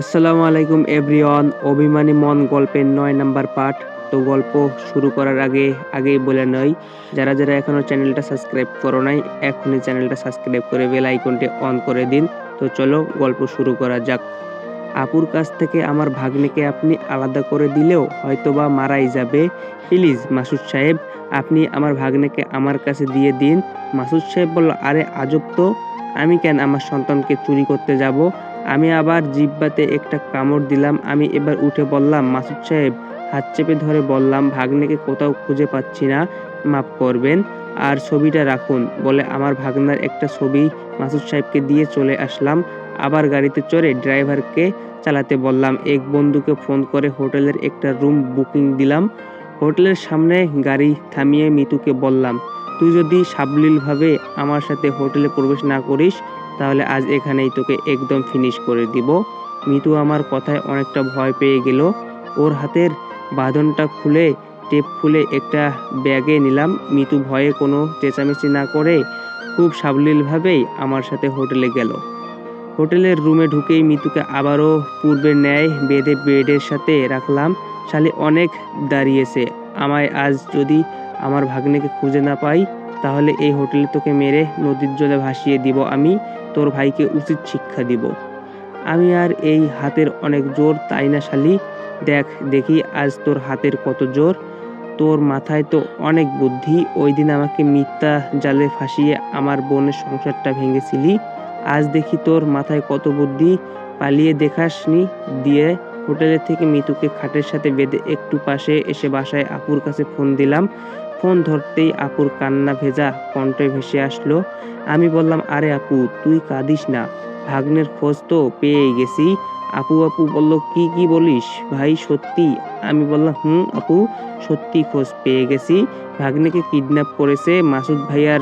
আসসালামু আলাইকুম এভরিওয়ান, অভিমানী মন গল্পের নয় নাম্বার পার্ট তো গল্প শুরু করার আগে, আগেই বলে নয় যারা যারা এখনও চ্যানেলটা সাবস্ক্রাইব করো নাই, এখনই চ্যানেলটা সাবস্ক্রাইব করে বেল আইকনটি অন করে দিন। তো চলো গল্প শুরু করা যাক। আপুর কাছ থেকে আমার ভাগ্নেকে আপনি আলাদা করে দিলেও হয়তোবা মারাই যাবে। প্লিজ, মাসুদ সাহেব, আপনি আমার ভাগ্নেকে আমার কাছে দিয়ে দিন। মাসুদ সাহেব বলল, আরে আজব তো, আমি কেন আমার সন্তানকে চুরি করতে যাব? আমি আবার জিব্বাতে একটা কামড় দিলাম। আমি এবার উঠে বললাম, মাসুদ সাহেব, হাত চেপে ধরে বললাম, ভাগ্নেকে কোথাও খুঁজে পাচ্ছি না, মাফ করবেন। আর ছবিটা রাখুন। বলে আমার ভাগনার একটা ছবি মাসুদ সাহেবকে দিয়ে চলে আসলাম। আবার গাড়িতে চড়ে ড্রাইভারকে চালাতে বললাম, এক বন্ধুকে ফোন করে হোটেলের একটা রুম বুকিং দিলাম। হোটেলের সামনে গাড়ি থামিয়ে মিতুকে বললাম, তুই যদি সাবলীলভাবে আমার সাথে হোটেলে প্রবেশ না করিস তাহলে আজ এখানেই তোকে একদম ফিনিশ করে দিব। মিতু আমার কথায় অনেকটা ভয় পেয়ে গেল। ওর হাতের বাঁধনটা খুলে টেপ খুলে একটা ব্যাগে নিলাম। মিতু ভয়ে কোনো চেঁচামেচি না করে খুব সাবলীলভাবেই আমার সাথে হোটেলে গেল। হোটেলের রুমে ঢুকেই মিতুকে আবারও পূর্বের ন্যায় বেঁধে বেডের সাথে রাখলাম। শালি অনেক দাঁড়িয়েছে। আমায় আজ যদি আমার ভাগ্নেকে খুঁজে না পাই, তাহলে এই হোটেলে তোকে মেরে নদীর জলে ভাসিয়ে দিব আমি। তোর ভাইকে উচিত শিক্ষা দিব। আমি আর এই হাতের অনেক জোর, তাই না শালি? দেখ, দেখি আজ তোর হাতের কত জোর। তোর মাথায় তো অনেক বুদ্ধি। ওই দিন আমাকে মিথ্যা জালে ফাঁসিয়ে আমার বোনের সংসারটা ভেঙেছিলি। আজ দেখি তোর মাথায় কত বুদ্ধি। পালিয়ে দেখাসনি? দিয়ে হোটেলের থেকে মিতুকে খাটের সাথে বেঁধে একটু পাশে এসে বাসায় আপুর কাছে ফোন দিলাম। ফোন ধরতেই আপুর কান্না ভেজা কণ্ঠে ভেসে আসলো। আমি বললাম, আরে আপু, তুই কাঁদিস না। ভাগ্নের খোঁজ তো পেয়ে গেছি। আপু আপু বলল, কি কি বলিস? ভাই, সত্যি? আমি বললাম, হুম, আপু, সত্যি খোঁজ পেয়ে গেছি। ভাগ্নেকে কিডন্যাপ করেছে মাসুদ ভাইয়ার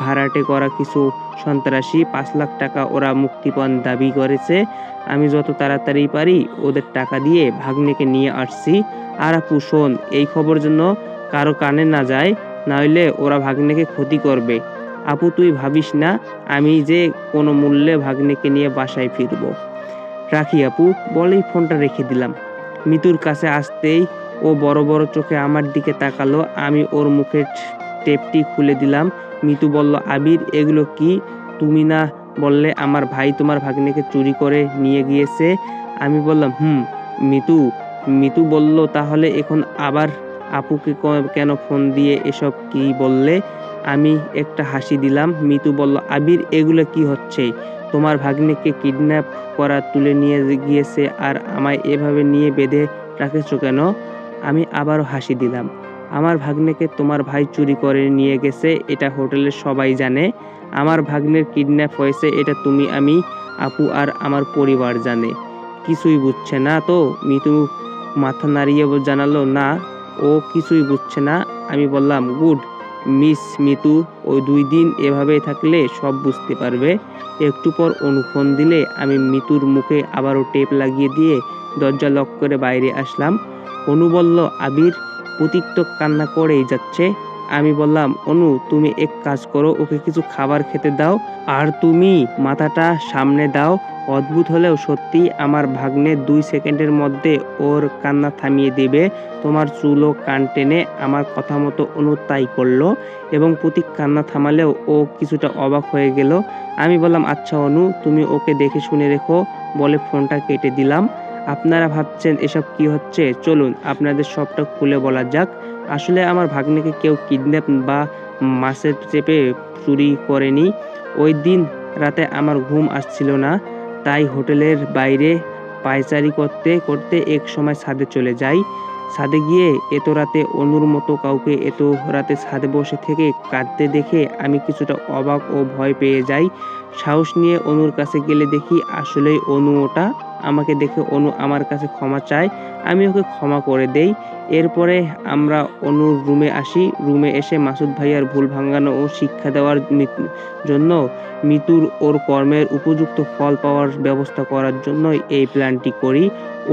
ভাড়াটে করা কিছু সন্ত্রাসী। পাঁচ লাখ টাকা ওরা মুক্তিপণ দাবি করেছে। আমি যত তাড়াতাড়ি পারি ওদের টাকা দিয়ে ভাগ্নেকে নিয়ে আসছি। আর আপু, শোন, এই খবর জন্য কারও কানে না যায়, নইলে ওরা ভাগ্নেকে ক্ষতি করবে। আপু, তুই ভাবিস না, আমি যে কোনো মূল্যে ভাগ্নেকে নিয়ে বাসায় ফিরব। রাখি আপু, বলেই ফোনটা রেখে দিলাম। মিতুর কাছে আসতেই ও বড় বড় চোখে আমার দিকে তাকালো, আমি ওর মুখের টেপটি খুলে দিলাম। মিতু বলল, আবির, এগুলো কি? তুমি না বললে আমার ভাই তোমার ভাগ্নেকে চুরি করে নিয়ে গিয়েছে? আমি বললাম, হুম, মিতু। মিতু বলল, তাহলে এখন আবার আপুকে কেন ফোন দিয়ে এসব কি বললে? আমি একটা হাসি দিলাম। মিতু বলল, আবির, এগুলো কি হচ্ছে? তোমার ভাগ্নেকে কিডন্যাপ করা তুলে নিয়ে গিয়েছে আর আমায় এভাবে নিয়ে বেঁধে রাখেছো কেন? আমি আবারও হাসি দিলাম। আমার ভাগ্নেকে তোমার ভাই চুরি করে নিয়ে গেছে, এটা হোটেলের সবাই জানে। আমার ভাগ্নের কিডন্যাপ হয়েছে, এটা তুমি, আমি, আপু আর আমার পরিবার জানে। কিছুই বুঝছে না তো? মিতু মাথা নাড়িয়ে জানালো, না ও কিছুই বুঝছে না। আমি বললাম, গুড, মিস মিতু, ওই দুই দিন এভাবে থাকলে সব বুঝতে পারবে। একটু পর অনুফোন দিলে আমি মিতুর মুখে আবারও টেপ লাগিয়ে দিয়ে দরজা লক করে বাইরে আসলাম। অনু বলল আবির প্রতীক তো কান্না করেই যাচ্ছে। আমি বললাম, অনু, তুমি এক কাজ করো, ওকে কিছু খাবার খেতে দাও, আর তুমি মাথাটা সামনে দাও। অদ্ভুত হলেও সত্যি আমার ভাগ্নে দুই সেকেন্ডের মধ্যে ওর কান্না থামিয়ে দেবে। তোমার চুল কান টেনে আমার কথা মতো অনু তাই করল এবং প্রতীক কান্না থামালেও ও কিছুটা অবাক হয়ে গেল। আমি বললাম আচ্ছা অনু, তুমি ওকে দেখে শুনে রেখো, বলে ফোনটা কেটে দিলাম। আপনারা ভাবছেন এসব কি হচ্ছে? চলুন, আপনাদের সবটা খুলে বলা যাক। আসলে আমার ভাগ্নেকে কেউ কিডন্যাপ বা মাছের চেপে চুরি করেনি। ওই দিন রাতে আমার ঘুম আসছিল না, তাই হোটেলের বাইরে পায়চারি করতে করতে এক সময় ছাদে চলে যাই। ছাদে গিয়ে এত রাতে অনুর মতো কাউকে এত রাতে ছাদে বসে থেকে কাঁদতে দেখে আমি কিছুটা অবাক ও ভয় পেয়ে যাই। সাহস নিয়ে অনুর কাছে গেলে দেখি আসলেই অনু ওটা। আমাকে দেখে অনু আমার কাছে ক্ষমা চায়, আমি ওকে ক্ষমা করে দেই। এরপরে আমরা অনুর রুমে আসি। রুমে এসে মাসুদ ভাইয়ার ভুল ভাঙানো ও শিক্ষা দেওয়ার জন্য মিতুর ওর কর্মের উপযুক্ত ফল পাওয়ার ব্যবস্থা করার জন্য এই প্ল্যানটি করি।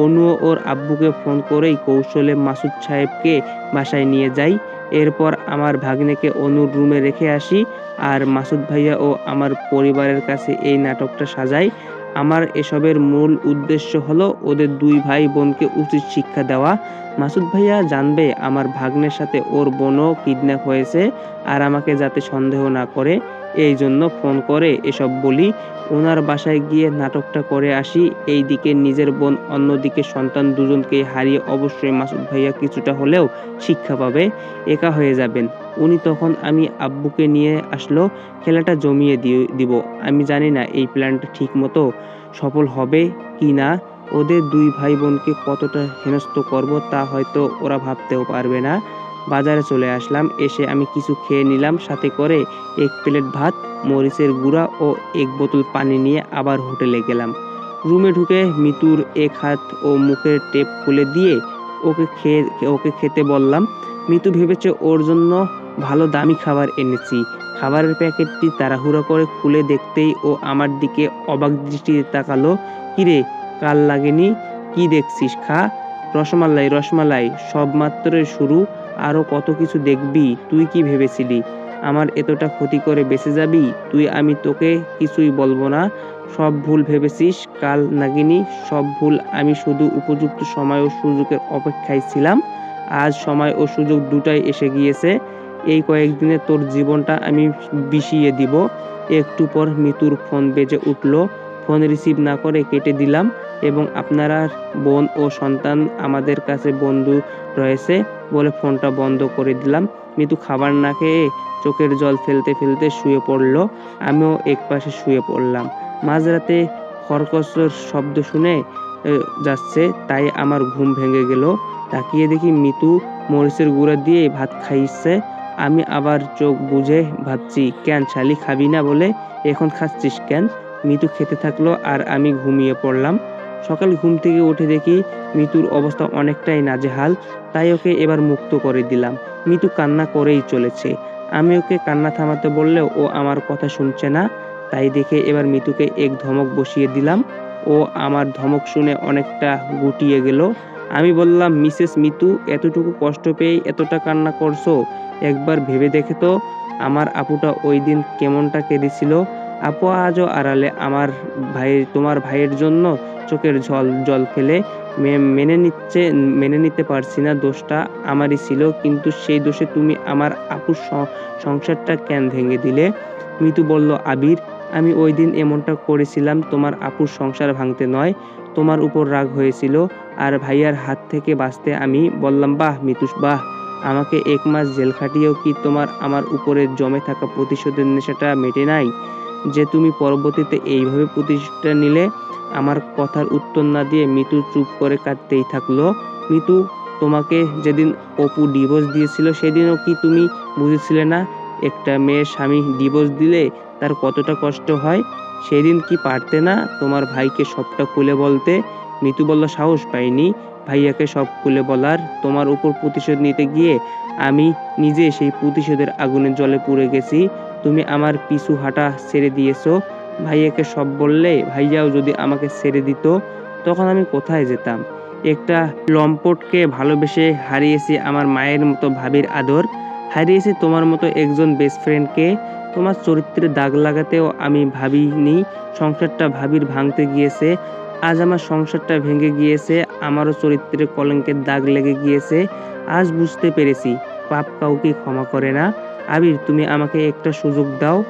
অনু ওর আব্বুকে ফোন করেই কৌশলে মাসুদ সাহেবকে বাসায় নিয়ে যাই। এরপর আমার ভাগ্নেকে অনুর রুমে রেখে আসি আর মাসুদ ভাইয়া ও আমার পরিবারের কাছে এই নাটকটা সাজাই। আমার এসবের মূল উদ্দেশ্য হলো ওদের দুই ভাই বোনকে উচিত শিক্ষা দেওয়া। মাসুদ ভাইয়া জানবে আমার ভাগ্নের সাথে ওর বোনও কিডন্যাপ হয়েছে আর আমাকে যাতে সন্দেহ না করে। এই জন্য ফোন করে এসব বলি। ওনার বাসায় গিয়ে নাটকটা করে আসি। এই দিকে নিজের বোন, অন্যদিকে সন্তান দুজনকে হারিয়ে অবশ্যই মাসুদ ভাইয়া কিছুটা হলেও শিক্ষা পাবে। একা হয়ে যাবেন। উনি তখন আমি আব্বুকে নিয়ে আসলো, খেলাটা জমিয়ে দিয়ে দিব। আমি জানি না এই প্ল্যানটা ঠিক মতো সফল হবে কি না। ওদের দুই ভাই বোনকে কতটা হেনস্থ করব তা হয়তো ওরা ভাবতেও পারবে না। বাজারে চলে আসলাম। এসে আমি কিছু খেয়ে নিলাম। সাথে করে এক প্লেট ভাত, মরিচের গুঁড়া ও এক বোতল পানি নিয়ে আবার হোটেলে গেলাম। রুমে ঢুকে মিতুর এক হাত ও মুখের টেপ খুলে দিয়ে ওকে খেয়ে, ওকে খেতে বললাম, মিতু, ভেবেছে ওর জন্য ভালো দামি খাবার এনেছি। খাবারের প্যাকেটটি তাড়াহুড়ো করে খুলে দেখতেই ও আমার দিকে অবাক দৃষ্টিতে তাকালো। কিরে কাল লাগেনি? কি দেখছিস খা? রসমালাই রসমালাই সব মাত্রই শুরু। আরও কত কিছু দেখবি? তুই কি ভেবেছিলি? আমার এতটা ক্ষতি করে বেঁচে যাবি? তুই, আমি তোকে কিছুই বলব না। সব ভুল ভেবেছিস, কাল নাগিনী, সব ভুল আমি শুধু উপযুক্ত সময় ও সুযোগের অপেক্ষায় ছিলাম। আজ সময় ও সুযোগ দুটাই এসে গিয়েছে। এই কয়েকদিনে তোর জীবনটা আমি বিষিয়ে দিব। একটু পর মিতুর ফোন বেজে উঠল। ফোন রিসিভ না করে কেটে দিলাম। এবং আপনারা বোন ও সন্তান আমাদের কাছে বন্ধু রয়েছে বলে ফোনটা বন্ধ করে দিলাম। মিতু খাবার না খেয়ে চোখের জল ফেলতে ফেলতে শুয়ে পড়ল। আমিও এক পাশে শুয়ে পড়লাম। মাঝরাতে খরকসর শব্দ শুনে যাচ্ছে, তাই আমার ঘুম ভেঙে গেল। তাকিয়ে দেখি মিতু মরিচের গুঁড়া দিয়ে ভাত খাইছে। আমি আবার চোখ বুঝে ভাবছি, কেন শালি খাবি না বলে? এখন খাচ্ছিস কেন? মিতু খেতে থাকল আর আমি ঘুমিয়ে পড়লাম। সকাল ঘুম থেকে উঠে দেখি মিতুর অবস্থা অনেকটাই নাজেহাল, তাই ওকে এবার মুক্ত করে দিলাম। মিতু কান্না করেই চলেছে। আমি ওকে কান্না থামাতে বললেও ও আমার কথা শুনছে না, তাই দেখে এবার মিতুকে এক ধমক বসিয়ে দিলাম। ও আমার ধমক শুনে অনেকটা গুটিয়ে গেল। আমি বললাম, মিসেস মিতু, এতটুকু কষ্ট পেয়ে এতটা কান্না করছ? একবার ভেবে দেখে তো। আমার আপুটা ওই দিন কেমনটা কেঁদেছিল? আপু আজও আড়ালে আমার ভাই তোমার ভাইয়ের জন্য চোখের জল জল ফেলে মেনে নিচ্ছে, মেনে নিতে পারছি না দোষটা আমারই ছিল। কিন্তু সেই দোষে তুমি আমার আপুর সংসারটা কেন ভেঙে দিলে? মিতু বলল, আবির, আমি ওই দিন এমনটা করেছিলাম, তোমার আপুর সংসার ভাঙতে নয়, তোমার উপর রাগ হয়েছিল। আর ভাইয়ার হাত থেকে বাঁচতে আমি বললাম, বাহ মিতুস বাহ, আমাকে এক মাস জেল খাটিয়েও কি তোমার, আমার উপরে জমে থাকা প্রতিশোধের নেশাটা মেটে নাই? যে তুমি পরবর্তীতে এইভাবে প্রতিশোধটা নিলে আমার কথার উত্তর না দিয়ে মিতু চুপ করে কাঁদতেই থাকল। মিতু, তোমাকে যেদিন অপু ডিভোর্স দিয়েছিল সেদিনও কি তুমি বুঝেছিলে না? একটা মেয়ের স্বামী ডিভোর্স দিলে তার কতটা কষ্ট হয়? সেদিন কি পারতে না তোমার ভাইকে সবটা খুলে বলতে? মিতু বলল, সাহস পাইনি। ভাইয়াকে সব খুলে বলার। তোমার উপর প্রতিশোধ নিতে গিয়ে আমি নিজে সেই প্রতিশোধের আগুনের জলে পুড়ে গেছি। তুমি আমার পিছু হাঁটা ছেড়ে দিয়েছ। ভাইয়াকে সব বললে ভাইয়াও যদি আমাকে ছেড়ে দিত, তখন আমি কোথায় যেতাম? একটা লম্পটকে ভালোবেসে হারিয়েছি আমার মায়ের মতো ভাবির আদর। হারিয়েছি তোমার মতো একজন বেস্ট ফ্রেন্ডকে তোমার চরিত্রে দাগ লাগাতেও আমি ভাবিনি। সংসারটা ভাবির ভাঙতে গিয়েছে। আজ আমার সংসারটা ভেঙে গিয়েছে। আমারও চরিত্রে কলঙ্কের দাগ লেগে গিয়েছে। আজ বুঝতে পেরেছি, পাপ কাউকে ক্ষমা করে না। আবির, তুমি আমাকে একটা সুযোগ দাও।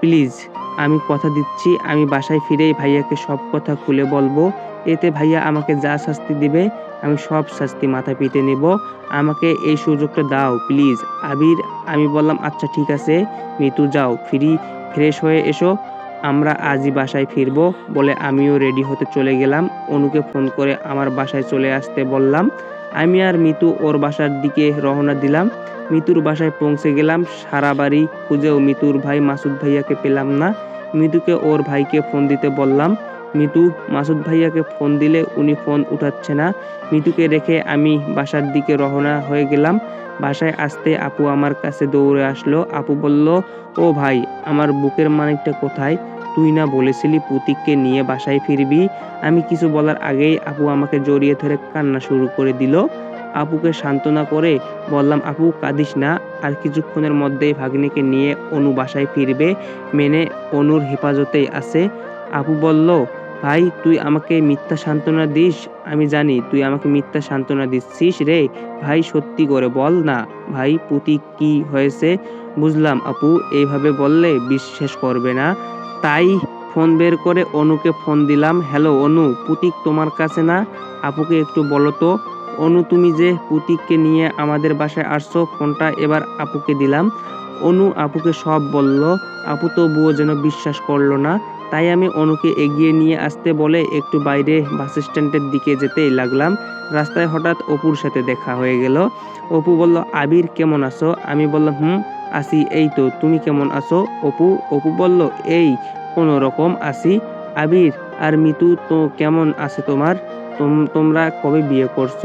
প্লিজ, আমি কথা দিচ্ছি, আমি বাসায় ফিরেই ভাইয়াকে সব কথা খুলে বলব। এতে ভাইয়া আমাকে যা শাস্তি দিবে, আমি সব শাস্তি মাথা পিতে নেব। আমাকে এই সুযোগটা দাও, প্লিজ। আবির, আমি বললাম আচ্ছা ঠিক আছে। মিতু, যাও, ফ্রি, ফ্রেশ হয়ে এসো। আমরা আজই বাসায় ফিরবো বলে আমিও রেডি হতে চলে গেলাম। অনুকে ফোন করে আমার বাসায় চলে আসতে বললাম। আমি আর মিতু ওর বাসার দিকে রওনা দিলাম। মিতুর বাসায় পৌঁছে গেলাম। সারা বাড়ি খুঁজেও মিতুর ভাই মাসুদ ভাইয়াকে পেলাম না। মিতুকে ওর ভাইকে ফোন দিতে বললাম, মিতু, মাসুদ ভাইয়াকে ফোন দিলে উনি ফোন উঠাচ্ছে না। মিতুকে রেখে আমি বাসার দিকে রওনা হয়ে গেলাম। বাসায় আসতে আপু আমার কাছে দৌড়ে আসলো। আপু বলল, ও ভাই, আমার বুকের মানিকটা কোথায়? তুই না বলেছিলি পুতিককে নিয়ে বাসায় ফিরবি? আমি কিছু বলার আগেই আপু আমাকে জড়িয়ে ধরে কান্না শুরু করে দিল। আপুকে সান্ত্বনা করে বললাম, আপু, কাঁদিস না। আর কিছুক্ষণের মধ্যেই ভাগ্নিকে নিয়ে অনু বাসায় ফিরবে, মেনে অনুর হেফাজতেই আছে। আপু বলল, ভাই, তুই আমাকে মিথ্যা সান্ত্বনা দিস? আমি জানি তুই আমাকে মিথ্যা সান্ত্বনা দিচ্ছিস রে। ভাই, সত্যি করে বল না। ভাই পুতি কি হয়েছে? বুঝলাম আপু, এইভাবে বললে বিশ্বাস করবে না। তাই ফোন বের করে অনুকে ফোন দিলাম, হ্যালো অনু, পুতিক তোমার কাছে না? আপুকে একটু বলো তো, অনু তুমি যে পুতিককে নিয়ে আমাদের বাসায় আসছো, ফোনটা এবার আপুকে দিলাম। অনু আপুকে সব বলল, আপু তো তবুও যেন বিশ্বাস করল না, তাই আমি অনুকে এগিয়ে নিয়ে আসতে বলে একটু বাইরে বাস স্ট্যান্ডের দিকে যেতেই লাগলাম। রাস্তায় হঠাৎ অপুর সাথে দেখা হয়ে গেল। অপু বলল, আবির, কেমন আছো? আমি বললাম, হুম। আসি, এই তো, তুমি কেমন আছো? অপু অপু বলল, এই, কোনো রকম আসি আবির, আর মিতু, তো কেমন আছে তোমার? তোমরা কবে বিয়ে করছ?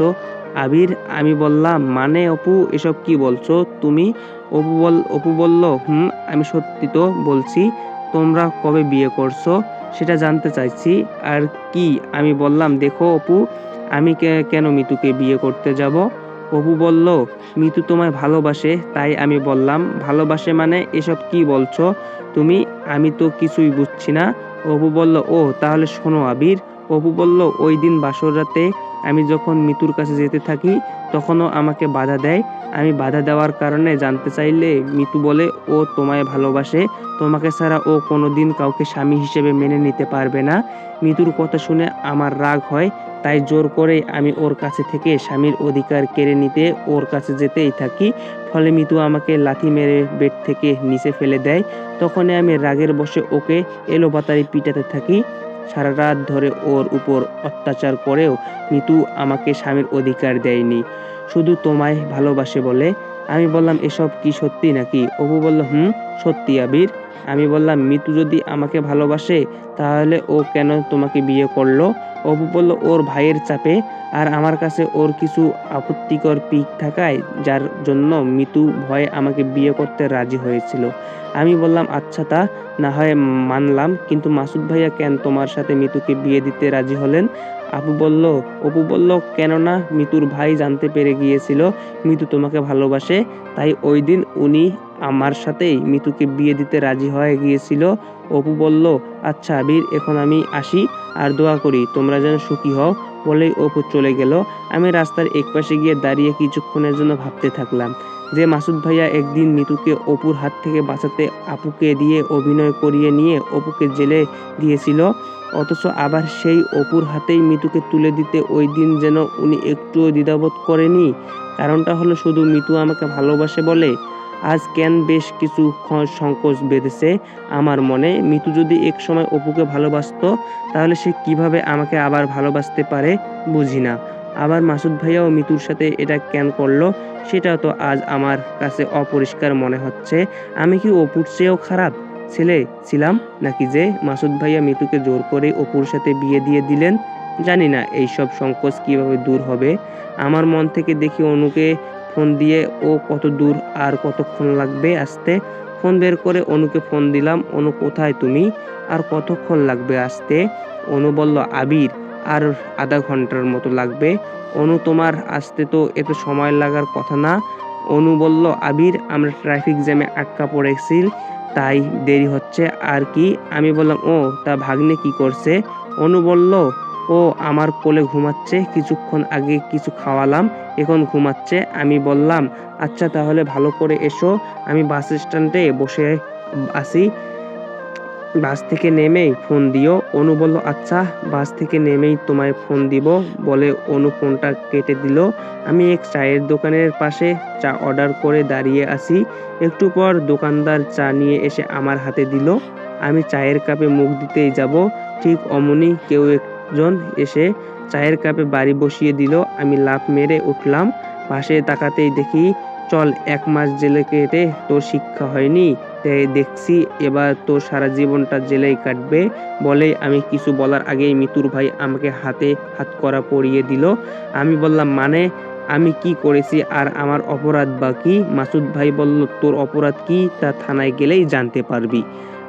আবির, আমি বললাম মানে অপু, এসব কি বলছো তুমি? অপু বল, অপু বলল, হুম, আমি সত্যি তো বলছি, তোমরা কবে বিয়ে করছ? সেটা জানতে চাইছি, আর কি? আমি বললাম, দেখো অপু, আমি কেন মিতুকে বিয়ে করতে যাব? অপু বলল মিতু তোমায় ভালোবাসে, তাই আমি বললাম, ভালোবাসে মানে এসব কি বলছো? তুমি, আমি তো কিছুই বুঝছি না। অপু বলল, ও, তাহলে শোনো আবির। অপু বলল, ওই দিন বাসর রাতে আমি যখন মিতুর কাছে যেতে থাকি, তখনও আমাকে বাধা দেয়। আমি বাধা দেওয়ার কারণে জানতে চাইলে মিতু বলে, ও তোমায় ভালোবাসে, তোমাকে ছাড়া ও কোনোদিন কাউকে স্বামী হিসেবে মেনে নিতে পারবে না। মিতুর কথা শুনে আমার রাগ হয়। তাই জোর করে আমি ওর কাছে থেকে স্বামীর অধিকার কেড়ে নিতে ওর কাছে যেতেই থাকি। ফলে মিতু আমাকে লাথি মেরে বেড থেকে নিচে ফেলে দেয়। তখনই আমি রাগের বসে ওকে এলোপাতাড়ি পিটাতে থাকি। সারা রাত ধরে ওর উপর অত্যাচার করেও মিতু আমাকে স্বামীর অধিকার দেয়নি। শুধু তোমায় ভালোবাসে বলে। আমি বললাম, এসব কি সত্যি নাকি? অপু বলল, হুম, সত্যি আবির। আমি বললাম, মিতু যদি আমাকে ভালোবাসে, তাহলে ও কেন তোমাকে বিয়ে করল? অপু বলল, ওর ভাইয়ের চাপে আর আমার কাছে ওর কিছু আপত্তিকর পিক থাকায়, যার জন্য মিতু ভয়ে আমাকে বিয়ে করতে রাজি হয়েছিল। আমি বললাম আচ্ছা তা না হয় মানলাম, কিন্তু মাসুদ ভাইয়া কেন তোমার সাথে মিতুকে বিয়ে দিতে রাজি হলেন? আপু বলল অপু বলল, কেননা মিতুর ভাই জানতে পেরে গিয়েছিল, মিতু তোমাকে ভালোবাসে, তাই ওই দিন উনি আমার সাথেই মিতুকে বিয়ে দিতে রাজি হয়ে গিয়েছিল। অপু বলল আচ্ছা বীর এখন আমি আসি, আর দোয়া করি, তোমরা যেন সুখী হও। বলেই অপু চলে গেল। আমি রাস্তার একপাশে গিয়ে দাঁড়িয়ে কিছুক্ষণের জন্য ভাবতে থাকলাম যে মাসুদ ভাইয়া একদিন মিতুকে অপুর হাত থেকে বাঁচাতে আপুকে দিয়ে অভিনয় করিয়ে নিয়ে অপুকে জেলে দিয়েছিল, অথচ আবার সেই অপুর হাতেই মিতুকে তুলে দিতে ওই দিন যেন উনি একটুও দ্বিধাবোধ করেনি। কারণটা হলো শুধু মিতু আমাকে ভালোবাসে বলে আজ কেন বেশ কিছু সংকোচ বেঁধেছে আমার মনে? মিতু যদি এক সময় অপুকে ভালোবাসতো, তাহলে সে কীভাবে আমাকে আবার ভালোবাসতে পারে বুঝি না। আবার মাসুদ ভাইয়াও মিতুর সাথে এটা কেন করল, সেটাও তো আজ আমার কাছে অপরিষ্কার মনে হচ্ছে। আমি কি অপুর চেয়েও খারাপ? ছেলে ছিলাম নাকি যে? মাসুদ ভাইয়া মিতুকে জোর করে অপুর সাথে বিয়ে দিয়ে দিলেন? জানি না এই সব সংকোচ কীভাবে দূর হবে। আমার মন থেকে দেখি অনুকে ফোন দিয়ে, ও কত দূর আর কতক্ষণ লাগবে আসতে? ফোন বের করে অনুকে ফোন দিলাম, অনু, কোথায় তুমি? আর কতক্ষণ লাগবে আসতে? অনু বলল, আবির, আর আধা ঘণ্টার মতো লাগবে। অনু, তোমার আসতে তো এত সময় লাগার কথা না। অনু বলল, আবির, আমরা ট্রাফিক জ্যামে আটকা পড়েছি, তাই দেরি হচ্ছে, আর কি? আমি বললাম, ও, তা ভাগ্নে কি করছে? অনু বলল, ও আমার কোলে ঘুমাচ্ছে, কিছুক্ষণ আগে কিছু খাওয়ালাম এখন ঘুমাচ্ছে। আমি বললাম আচ্ছা তাহলে ভালো করে এসো। আমি বাস স্ট্যান্ডে বসে আসি বাস থেকে নেমেই ফোন দিও। অনু বলল আচ্ছা বাস থেকে নেমেই তোমায় ফোন দিব। বলে অনু ফোনটা কেটে দিল। আমি এক চায়ের দোকানের পাশে চা অর্ডার করে দাঁড়িয়ে আছি। একটু পর দোকানদার চা নিয়ে এসে আমার হাতে দিল। আমি চায়ের কাপে মুখ দিতেই যাব। ঠিক অমনি কেউ একজন এসে চায়ের কাপে বাড়ি বসিয়ে দিল। আমি লাফ মেরে উঠলাম। পাশে তাকাতেই দেখি, চল, এক মাস জেলে কেটে তোর শিক্ষা হয়নি। তাই দেখছি এবার তোর সারা জীবনটা জেলেই কাটবে। বলে আমি কিছু বলার আগেই মিতুর ভাই আমাকে হাতে হাত করা পরিয়ে দিল। আমি বললাম মানে আমি কি করেছি আর আমার অপরাধ বা কি মাসুদ ভাই বলল, তোর অপরাধ কি তা থানায় গেলেই জানতে পারবি।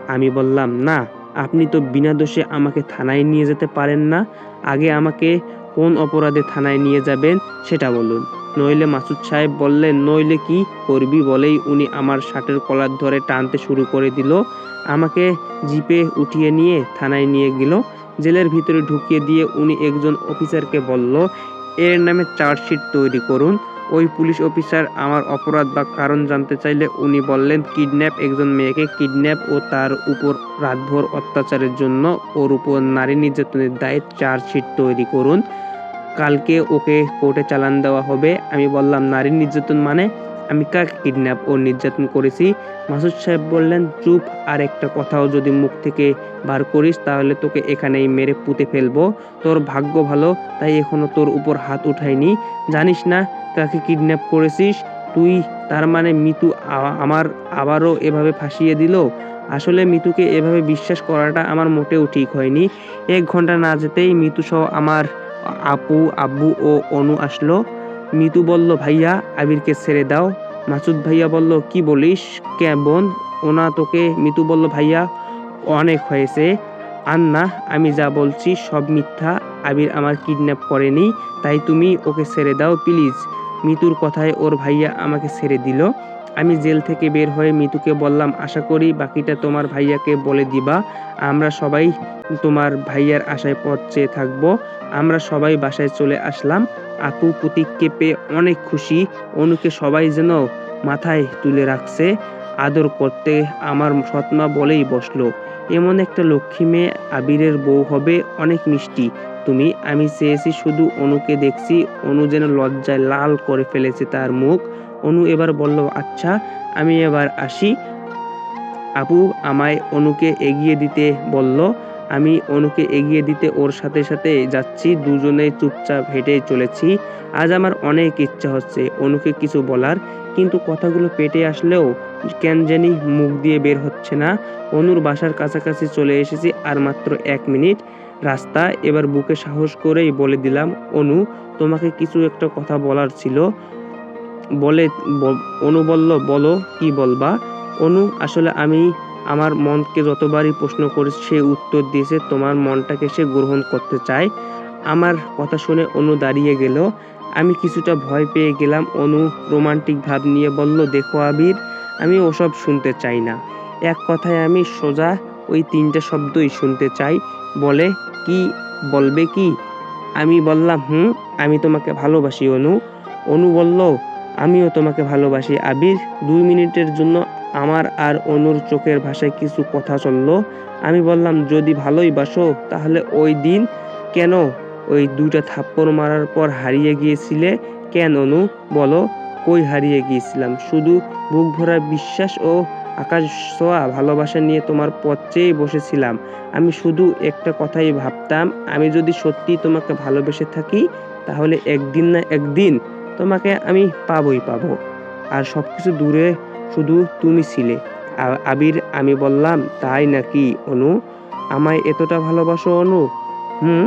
আমি বললাম, না, আপনি তো বিনা দোষে আমাকে থানায় নিয়ে যেতে পারেন না। আগে আমাকে কোন অপরাধে থানায় নিয়ে যাবেন সেটা বলুন। নইলে মাসুদ সাহেব বললেন, নইলে কি করবি? বলেই উনি আমার শার্টের কলার ধরে টানতে শুরু করে দিল। আমাকে জিপে উঠিয়ে নিয়ে থানায় নিয়ে গেল। জেলের ভিতরে ঢুকিয়ে দিয়ে উনি একজন অফিসারকে বলল, এর নামে চার্জশিট তৈরি করুন। ওই পুলিশ অফিসার আমার অপরাধ বা কারণ জানতে চাইলে উনি বললেন, কিডন্যাপ একজন মেয়েকে কিডন্যাপ ও তার উপর রাতভর অত্যাচারের জন্য ওর উপর নারী নির্যাতনের দায়ে চার্জশিট তৈরি করুন। কালকে ওকে কোর্টে চালান দেওয়া হবে। আমি বললাম, নারী নির্যাতন মানে? আমি কাকে কিডন্যাপ ও নির্যাতন করেছি। মাসুদ সাহেব বললেন, চুপ, আর একটা কথাও যদি মুখ থেকে বার করিস, তাহলে তোকে এখানেই মেরে পুঁতে ফেলব। তোর ভাগ্য ভালো, তাই এখনও তোর উপর হাত উঠাইনি। জানিস না কাকে কিডন্যাপ করেছিস? তুই, তার মানে মিতু আমার আবারও এভাবে ফাঁসিয়ে দিল? আসলে মিতুকে এভাবে বিশ্বাস করাটা আমার মোটেও ঠিক হয়নি। এক ঘণ্টা না যেতেই মিতু সহ আমার আপু, আব্বু ও অনু আসলো। মিতু বলল, ভাইয়া, আবিরকে ছেড়ে দাও। মাসুদ ভাইয়া বলল, কি বলিস? কে বোন? ওনা তোকে। মিতু বলল, ভাইয়া, অনেক হয়েছে। আর না আমি যা বলছি সব মিথ্যা। আবির আমার কিডন্যাপ করেনি, তাই তুমি ওকে ছেড়ে দাও, প্লিজ। মিতুর কথায় ওর ভাইয়া আমাকে ছেড়ে দিল। আমি জেল থেকে বের হয়ে মিতুকে বললাম, আশা করি বাকিটা তোমার ভাইয়াকে বলে দিবা। আমরা সবাই তোমার ভাইয়ার আশায় পথ চেয়ে থাকব। আমরা সবাই বাসায় চলে আসলাম। আপু প্রতীককে পেয়ে অনেক খুশি। অনুকে সবাই যেন মাথায় তুলে রাখছে। আদর করতে আমার সৎমা বলেই বসল। এমন একটা লক্ষ্মী মেয়ে আবিরের বউ হবে অনেক মিষ্টি। তুমি, আমি চেয়েছি শুধু অনুকে দেখছি। অনু যেন লজ্জায় লাল করে ফেলেছে তার মুখ। অনু এবার বলল আচ্ছা আমি এবার আসি। আপু আমায় অনুকে এগিয়ে দিতে বলল আমি অনুকে এগিয়ে দিতে ওর সাথে সাথে যাচ্ছি দুজনে চুপচাপ হেঁটে চলেছি। আজ আমার অনেক ইচ্ছা হচ্ছে অনুকে কিছু বলার, কিন্তু কথাগুলো পেটে আসলেও কেন জানি মুখ দিয়ে বের হচ্ছে না। অনুর বাসার কাছাকাছি চলে এসেছি আর মাত্র এক মিনিট। রাস্তা, এবার বুকে সাহস করেই বলে দিলাম, অনু, তোমাকে কিছু একটা কথা বলার ছিল। বলে অনু বলল, বলো, কি বলবা? অনু, আসলে আমি আমার মনকে যতবারই প্রশ্ন করেছি সে উত্তর দিয়েছে, তোমার মনটাকে সে গ্রহণ করতে চায়। আমার কথা শুনে অনু দাঁড়িয়ে গেল। আমি কিছুটা ভয় পেয়ে গেলাম। অনু রোমান্টিক ভাব নিয়ে বলল, দেখো আবির, আমি ওসব শুনতে চাই না। এক কথায় আমি সোজা ওই তিনটা শব্দই শুনতে চাই। বলে, কি? বলবে কি? আমি বললাম, হুম, আমি তোমাকে ভালোবাসি অনু। অনু বলল, আমিও তোমাকে ভালোবাসি আবির। দুই মিনিটের জন্য আমার আর অনুর চোখের ভাষায় কিছু কথা চলল। আমি বললাম, যদি ভালোই বাসো, তাহলে ওই দিন কেন ওই দুইটা থাপ্পড় মারার পর হারিয়ে গিয়েছিলে? কেন অনু? বলো, কই হারিয়ে গিয়েছিলাম? শুধু বুক ভরা বিশ্বাস ও আকাশ ছোঁয়া ভালোবাসা নিয়ে তোমার পথ চেয়ে বসেছিলাম। আমি শুধু একটা কথাই ভাবতাম, আমি যদি সত্যি তোমাকে ভালোবেসে থাকি, তাহলে একদিন না একদিন তোমাকে আমি পাবই পাবো। আর সব কিছু দূরে শুধু তুমি ছিলে। আবির, আমি বললাম, তাই নাকি, অনু? আমায় এতটা ভালোবাসো, অনু? হুম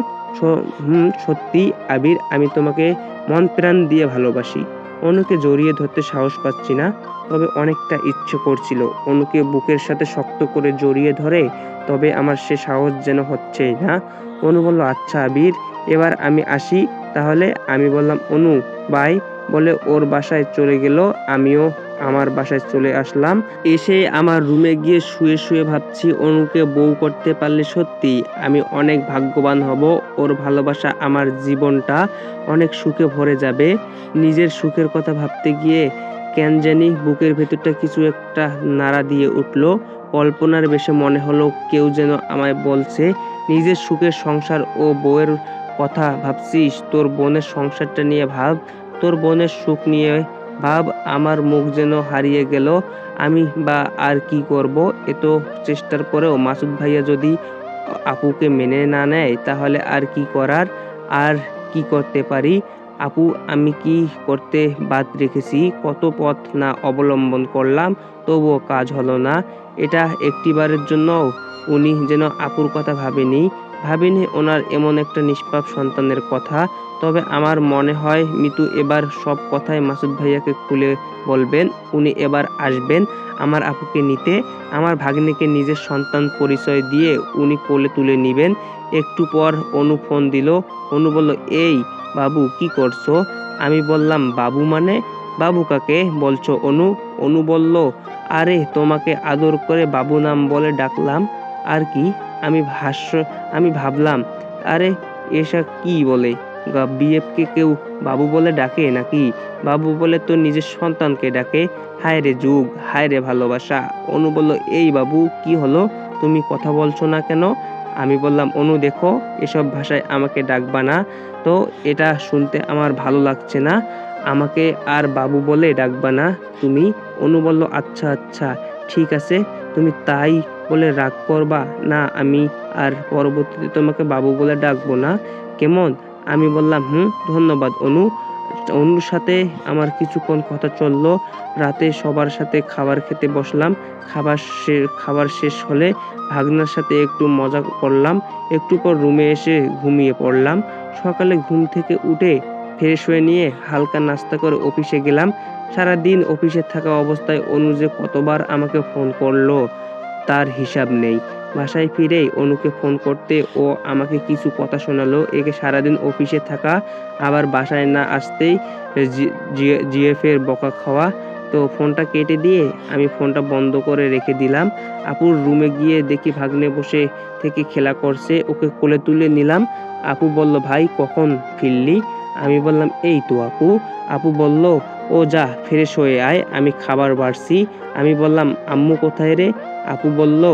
হুম, সত্যি, আবির, আমি তোমাকে মন প্রাণ দিয়ে ভালোবাসি। অনুকে জড়িয়ে ধরতে সাহস পাচ্ছি না, তবে অনেকটা ইচ্ছে করছিল। অনুকে বুকের সাথে শক্ত করে জড়িয়ে ধরে, তবে আমার সে সাহস যেন হচ্ছে না। অনু বলল আচ্ছা আবির, এবার আমি আসি। তাহলে আমি বললাম, অনু, বাই, বলে ওর বাসায় চলে গেল, আমিও আমার বাসায় চলে আসলাম। এসে আমার রুমে গিয়ে শুয়ে শুয়ে ভাবছি অনুকে বউ করতে পারলে সত্যি আমি অনেক ভাগ্যবান হব। ওর ভালোবাসা আমার জীবনটা অনেক সুখে ভরে যাবে। নিজের সুখের কথা ভাবতে গিয়ে কেন জানি বুকের ভেতরটা কিছু একটা নাড়া দিয়ে উঠল। কল্পনার বেশে মনে হলো কেউ যেন আমায় বলছে, নিজের সুখের সংসার ও বউয়ের কথা ভাবছিস? তোর বোনের সংসারটা নিয়ে ভাব। তোর বোনের সুখ নিয়ে ভাব আমার মুখ যেন হারিয়ে গেল, আমি বা আর কি করব? এত চেষ্টার পরেও মাসুদ ভাইয়া যদি আপুকে মেনে না নেয়, তাহলে আর কি করার? আর কি করতে পারি? আপু, আমি কি করতে বাদ রেখেছি? কত পথ না অবলম্বন করলাম, তবুও কাজ হলো না। এটা একটিবারের জন্য উনি যেন আপুর কথা ভাবেনি। ভাবেনি ওনার এমন একটা নিষ্পাপ সন্তানের কথা। তবে আমার মনে হয় মিতু এবার সব কথাই মাসুদ ভাইয়াকে খুলে বলবেন, উনি এবার আসবেন আমার আপুকে নিতে। আমার ভাগ্নিকে নিজের সন্তান পরিচয় দিয়ে উনি কোলে তুলে নেবেন। একটু পর অনু ফোন দিল। অনু বলল, এই বাবু, কি করছ? আমি বললাম, বাবু মানে? বাবু কাকে? বলছো অনু। অনু বলল, আরে, তোমাকে আদর করে বাবু নাম বলে ডাকলাম। আর কি? আমি ভাষ্য, আমি ভাবলাম, আরে এসব কি বলে? বিএফকে কেউ বাবু বলে ডাকে নাকি? বাবু বলে তো নিজের সন্তানকে ডাকে। হায় রে যুগ, হায় রে ভালোবাসা। অনু বলল, এই বাবু, কি হলো? তুমি কথা বলছো না কেন? আমি বললাম, অনু, দেখো, এসব ভাষায় আমাকে ডাকবা না। তো এটা শুনতে আমার ভালো লাগছে না। আমাকে আর বাবু বলে ডাকবা না তুমি। অনু বলল আচ্ছা আচ্ছা ঠিক আছে। তুমি তাই বলে রাগ করবা না, আমি আর পরবর্তীতে তোমাকে বাবু বলে ডাকবো না। কেমন? আমি বললাম, হুম, ধন্যবাদ, অনু। অনুর সাথে আমার কিছুক্ষণ কথা চলল। রাতে সবার সাথে খাবার খেতে বসলাম। খাবার খাবার শেষ হলে ভাগনার সাথে একটু মজা করলাম। একটু পর রুমে এসে ঘুমিয়ে পড়লাম। সকালে ঘুম থেকে উঠে ফ্রেশ হয়ে নিয়ে হালকা নাস্তা করে অফিসে গেলাম। সারা দিন অফিসে থাকা অবস্থায় অনু যে কতবার আমাকে ফোন করল, তার হিসাব নেই। বাসায় ফিরেই অনুকে ফোন করতে ও আমাকে কিছু কথা শোনালো। একে সারাদিন অফিসে থাকা, আবার বাসায় না আসতেই জিএফ এর বকা খাওয়া। তো ফোনটা কেটে দিয়ে আমি ফোনটা বন্ধ করে রেখে দিলাম। আপুর রুমে গিয়ে দেখি ভাগ্নে বসে থেকে খেলা করছে। ওকে কোলে তুলে নিলাম। আপু বলল, ভাই, কখন ফিরলি? আমি বললাম, এই তো আপু। আপু বলল, ও যা, ফ্রেশ হয়ে আয়, আমি খাবার বাড়ছি। আমি বললাম, আম্মু কোথায় রে? আপু বলল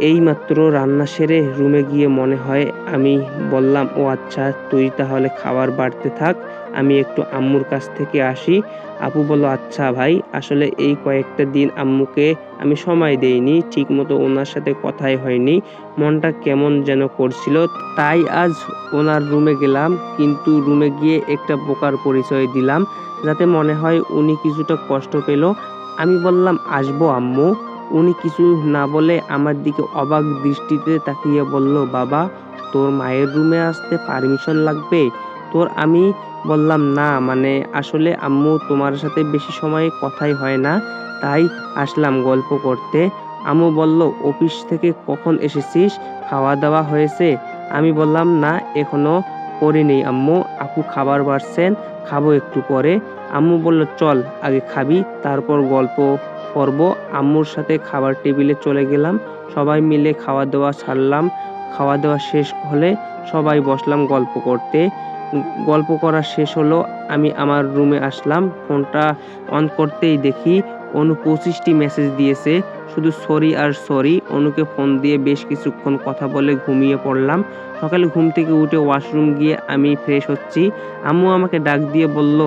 এই মাত্র রান্না সেরে রুমে গিয়ে মনে হয় আমি বললাম, ও আচ্ছা তুই তাহলে খাবার বাড়তে থাক, আমি একটু আম্মুর কাছ থেকে আসি। আপু বলল আচ্ছা ভাই, আসলে এই কয়েকটা দিন আম্মুকে আমি সময় দেইনি, ঠিকমতো ওনার সাথে কথাই হয়নি, মনটা কেমন যেন করছিল। তাই আজ ওনার রুমে গেলাম, কিন্তু রুমে গিয়ে একটা বোকার পরিচয় দিলাম, যাতে মনে হয় উনি কিছুটা কষ্ট পেল। আমি বললাম, আসব আম্মু। উনি কিছু না বলে আমার দিকে অবাক দৃষ্টিতে তাকিয়ে বলল, বাবা, তোর মায়ের রুমে আসতে পারমিশন লাগবে? তোর আমি বললাম, না মানে আসলে আম্মু তোমার সাথে বেশি সময় কথাই হয় না, তাই আসলাম গল্প করতে। আম্মু বলল, অফিস থেকে কখন এসেছিস? খাওয়া দাওয়া হয়েছে? আমি বললাম, না, এখনও করিনি আম্মু, আপু খাবার বাড়ছেন, খাব একটু পরে। আম্মু বলল, চল, আগে খাবি, তারপর গল্প করব আম্মুর সাথে খাবার টেবিলে চলে গেলাম। সবাই মিলে খাওয়া দাওয়া ছাড়লাম খাওয়া দাওয়া শেষ হলে সবাই বসলাম গল্প করতে। গল্প করা শেষ হলো, আমি আমার রুমে আসলাম। ফোনটা অন করতেই দেখি অনু পঁচিশটি মেসেজ দিয়েছে। শুধু সরি আর সরি, অনুকে ফোন দিয়ে বেশ কিছুক্ষণ কথা বলে ঘুমিয়ে পড়লাম। সকালে ঘুম থেকে উঠে ওয়াশরুম গিয়ে আমি ফ্রেশ হচ্ছি। আম্মু আমাকে ডাক দিয়ে বলল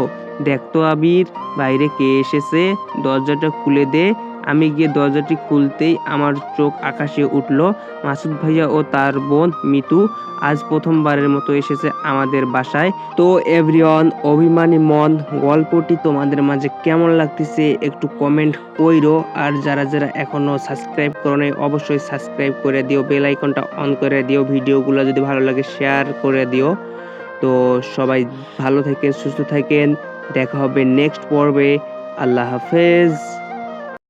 দেখ তো আবির, বাইরে কে এসেছে? দরজাটা খুলে দে। আমি গিয়ে দরজাটি খুলতেই আমার চোখ আকাশে উঠল। মাসুদ ভাইয়া ও তার বোন মিতু আজ প্রথমবারের মতো এসেছে আমাদের বাসায়। তো এভরিওয়ান, অভিমানী মন, গল্পটি তোমাদের মাঝে কেমন লাগতেছে একটু কমেন্ট কইরো। আর যারা যারা এখনও সাবস্ক্রাইব করো নাই অবশ্যই সাবস্ক্রাইব করে দিও। বেল আইকনটা অন করে দিও। ভিডিওগুলো যদি ভালো লাগে শেয়ার করে দিও। তো সবাই ভালো থাকেন, সুস্থ থাকেন। দেখা হবে নেক্সট পর্বে। আল্লাহ হাফেজ।